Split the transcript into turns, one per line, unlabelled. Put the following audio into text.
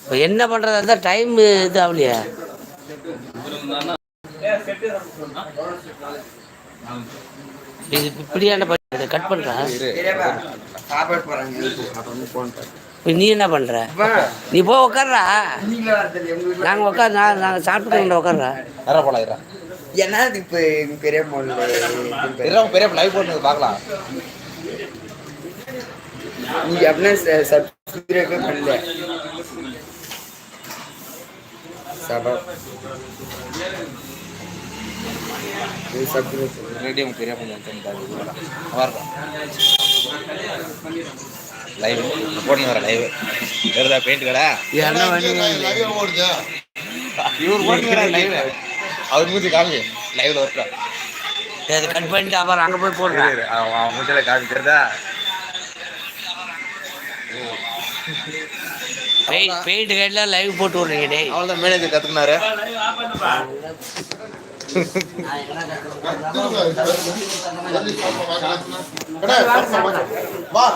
இப்போ என்ன பண்ணுறதா இருந்தால் டைம் இது ஆகலையே இது இப்படியான கட் பண்ணுறேன் இப்போ நீ என்ன பண்ணுற நீ போ உட்கார்றா
நீங்களே
உட்கார் நான் நாங்கள் சாப்பிட்டு உட்கார்றா
யாரா போலாம்
என்ன இது இப்ப பெரிய
பெரிய லைவ் போட்டு பார்க்கலாம்
நீங்க அப்படின்னா இது
பெரிய இருக்கும். லைவ் போட்டு வர லைவ் வேறுதா பெயிண்ட் கடை?
என்ன
இவர் லைவ் அவர் மூஞ்சி காமி லைவ்ல வரட்டா
அதை கட் பண்ணிட்டு அப்புறம் அங்கே போய் போடுறேன்.
அவன் மூஞ்சில காமி தெரியுதா?
பெயிண்ட் பெயிண்ட் கைடில் லைவ் போட்டு விட்றீங்க டேய்.
அவள்தான் மேனேஜர் கத்துக்கினாரு.
வா